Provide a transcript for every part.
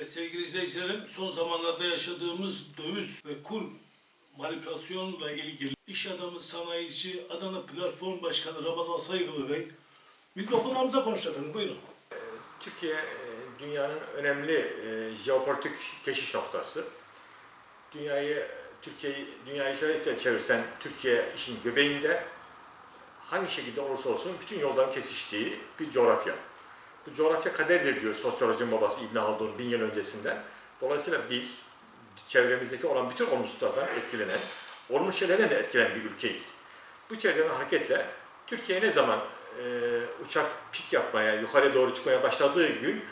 Evet sevgili izleyicilerim son zamanlarda yaşadığımız döviz ve kur manipülasyonla ilgili iş adamı sanayici Adana Platform Başkanı Ramazan Saygılı Bey mikrofonlarımıza konuştu efendim buyurun. Türkiye e, dünyanın önemli e, jeopolitik geçiş noktası. Dünyayı Türkiye'yi dünyayı şöyle çevirsen Türkiye işin göbeğinde hangi şekilde olursa olsun bütün yolların kesiştiği bir coğrafya. Bu coğrafya kaderdir diyor sosyolojinin babası İbn Haldun bin yıl öncesinden. Dolayısıyla biz çevremizdeki olan bütün olumsuzlardan etkilenen, olumlu şeylerden de etkilenen bir ülkeyiz. Bu çevreden hareketle Türkiye ne zaman e, uçak pik yapmaya, yukarı doğru çıkmaya başladığı gün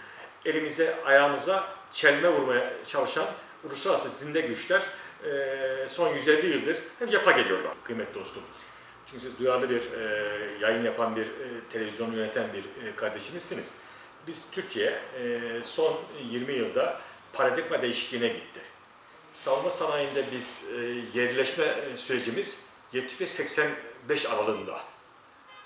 elimize, ayağımıza çelme vurmaya çalışan uluslararası zinde güçler e, son 150 yıldır hep yapa geliyorlar kıymetli dostum. Çünkü siz duyarlı bir e, yayın yapan bir e, televizyon yöneten bir e, kardeşimizsiniz. Biz Türkiye e, son 20 yılda paradigma değişikliğine gitti. Savunma sanayinde biz e, yerleşme e, sürecimiz 75-85 aralığında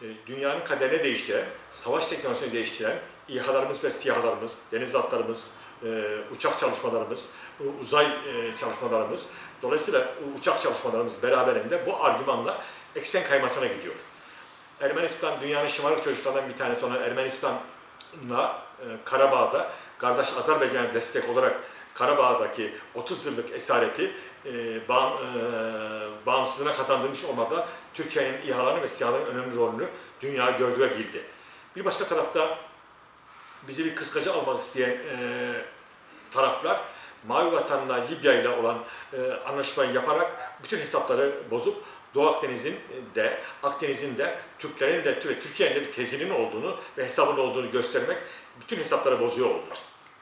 e, dünyanın kaderini değiştiren, savaş teknolojisini değiştiren İHA'larımız ve SİHA'larımız, denizaltılarımız, e, uçak çalışmalarımız, uzay e, çalışmalarımız, dolayısıyla uçak çalışmalarımız beraberinde bu argümanla eksen kaymasına gidiyor. Ermenistan dünyanın şımarık çocuklarından bir tanesi olan Ermenistan'la e, Karabağ'da kardeş Azerbaycan'a destek olarak Karabağ'daki 30 yıllık esareti e, bağım, e, bağımsızlığına kazandırmış olmada Türkiye'nin İHA'ların ve SİHA'ların önemli rolünü dünya gördü ve bildi. Bir başka tarafta bizi bir kıskacı almak isteyen e, taraflar Mavi Vatan'la Libya ile olan e, anlaşmayı yaparak bütün hesapları bozup Doğu Akdeniz'in de Akdeniz'in de Türklerin de Türkiye'nin de bir tezinin olduğunu ve hesabının olduğunu göstermek bütün hesapları bozuyor oldular.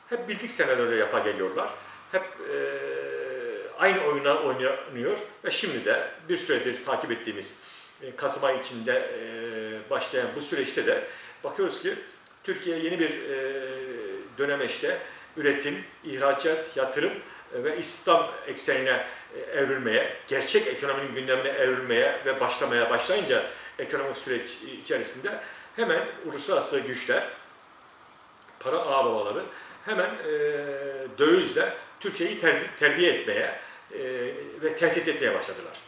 Hep bildik senaryoları yapa geliyorlar. Hep e, aynı oyunlar oynanıyor ve şimdi de bir süredir takip ettiğimiz e, Kasım ayı içinde e, başlayan bu süreçte de bakıyoruz ki Türkiye yeni bir e, dönemeçte üretim, ihracat, yatırım e, ve İslam eksenine e, evrilmeye, gerçek ekonominin gündemine evrilmeye ve başlamaya başlayınca ekonomik süreç içerisinde hemen uluslararası güçler, para ağababaları hemen e, dövizle Türkiye'yi ter- terbiye etmeye e, ve tehdit etmeye başladılar.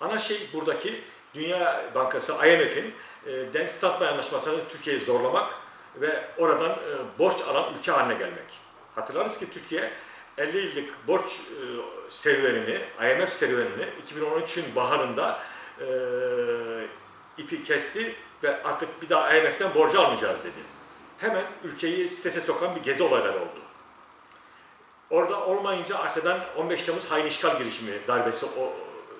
Ana şey buradaki Dünya Bankası IMF'in e, den standby anlaşmasını Türkiye'yi zorlamak ve oradan e, borç alan ülke haline gelmek. Hatırlarız ki Türkiye 50 yıllık borç e, serüvenini, IMF serüvenini 2013'ün baharında e, ipi kesti ve artık bir daha IMF'den borcu almayacağız dedi. Hemen ülkeyi strese sokan bir gezi olayları oldu. Orada olmayınca arkadan 15 Temmuz hain işgal girişimi darbesi o,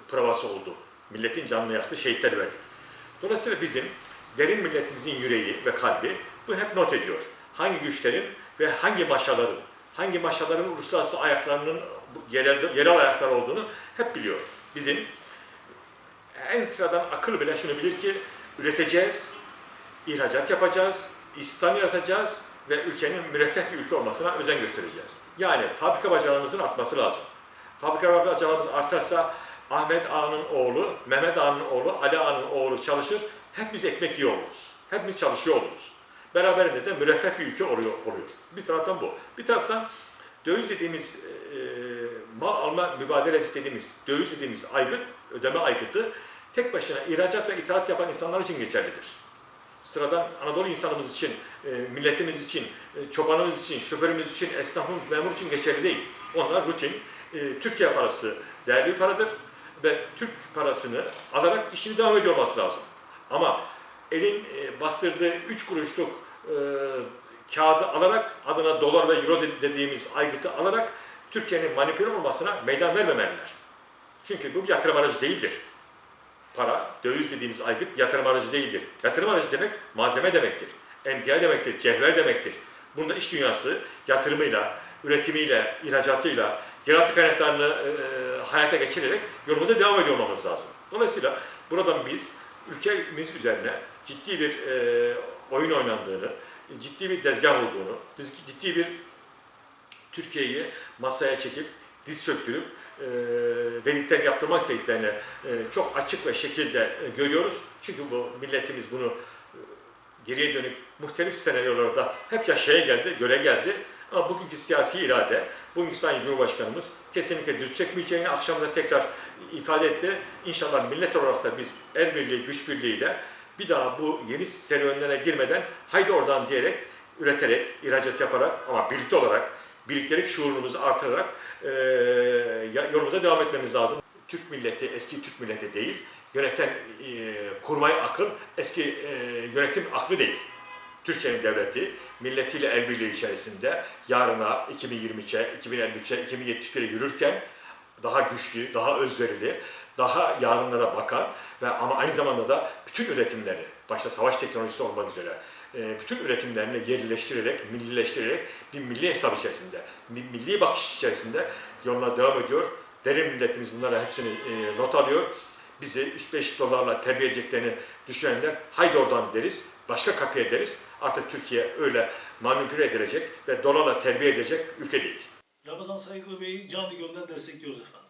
provası oldu. Milletin canını yaktı, şehitler verdik. Dolayısıyla bizim derin milletimizin yüreği ve kalbi bunu hep not ediyor. Hangi güçlerin ve hangi maşaların, hangi maşaların uluslararası ayaklarının yerel, yerel ayaklar olduğunu hep biliyor. Bizim en sıradan akıl bile şunu bilir ki üreteceğiz, ihracat yapacağız, istihdam yaratacağız ve ülkenin müreffeh bir ülke olmasına özen göstereceğiz. Yani fabrika bacalarımızın artması lazım. Fabrika bacalarımız artarsa Ahmet Ağa'nın oğlu, Mehmet Ağa'nın oğlu, Ali Ağa'nın oğlu çalışır. Hepimiz ekmek yiyor oluruz. Hepimiz çalışıyor oluruz. Beraberinde de müreffeh bir ülke oluyor. oluyor. Bir taraftan bu. Bir taraftan döviz dediğimiz e, mal alma mübadele dediğimiz döviz dediğimiz aygıt, ödeme aygıtı tek başına ihracat ve ithalat yapan insanlar için geçerlidir. Sıradan Anadolu insanımız için, e, milletimiz için, e, çobanımız için, şoförümüz için, esnafımız, memur için geçerli değil. Onlar rutin. E, Türkiye parası değerli bir paradır ve Türk parasını alarak işini devam ediyor olması lazım. Ama elin e, bastırdığı 3 kuruşluk e, kağıdı alarak adına dolar ve euro de- dediğimiz aygıtı alarak Türkiye'nin manipüle olmasına meydan vermemeliler. Çünkü bu bir yatırım aracı değildir. Para, döviz dediğimiz aygıt yatırım aracı değildir. Yatırım aracı demek malzeme demektir. Emtia demektir, cevher demektir. Bunda iş dünyası yatırımıyla, üretimiyle, ihracatıyla, yeraltı kaynaklarını e, e, hayata geçirerek yolumuza devam ediyor olmamız lazım. Dolayısıyla buradan biz ülkemiz üzerine ciddi bir e, oyun oynandığını, ciddi bir dezgah olduğunu, ciddi bir Türkiye'yi masaya çekip diz çöktürüp e, delikler yaptırmak istediklerini e, çok açık ve şekilde e, görüyoruz. Çünkü bu milletimiz bunu e, geriye dönük muhtelif senaryolarda hep yaşaya geldi, göre geldi. Ama bugünkü siyasi irade, bugünkü Sayın Cumhurbaşkanımız kesinlikle düz çekmeyeceğini akşam da tekrar ifade etti. İnşallah millet olarak da biz el birliği, güç birliğiyle bir daha bu yeni serüvenlere girmeden haydi oradan diyerek, üreterek, ihracat yaparak ama birlikte olarak, birliktelik şuurumuzu artırarak ya- yolumuza devam etmemiz lazım. Türk milleti eski Türk milleti değil, yöneten eee, kurmay akıl eski eee, yönetim aklı değil. Türkiye'nin devleti milletiyle el birliği içerisinde yarına 2023'e, 2053'e, 2071'e yürürken daha güçlü, daha özverili, daha yarınlara bakan ve ama aynı zamanda da bütün üretimlerini, başta savaş teknolojisi olmak üzere, e, bütün üretimlerini yerleştirerek, millileştirerek bir milli hesap içerisinde, bir milli bakış içerisinde yoluna devam ediyor. Derin milletimiz bunlara hepsini e, not alıyor bizi 3-5 dolarla terbiye edeceklerini düşünenler haydi oradan deriz, başka kapıya deriz. Artık Türkiye öyle manipüle edilecek ve dolarla terbiye edecek ülke değil. Ramazan Saygılı Bey'i canı gönülden destekliyoruz efendim.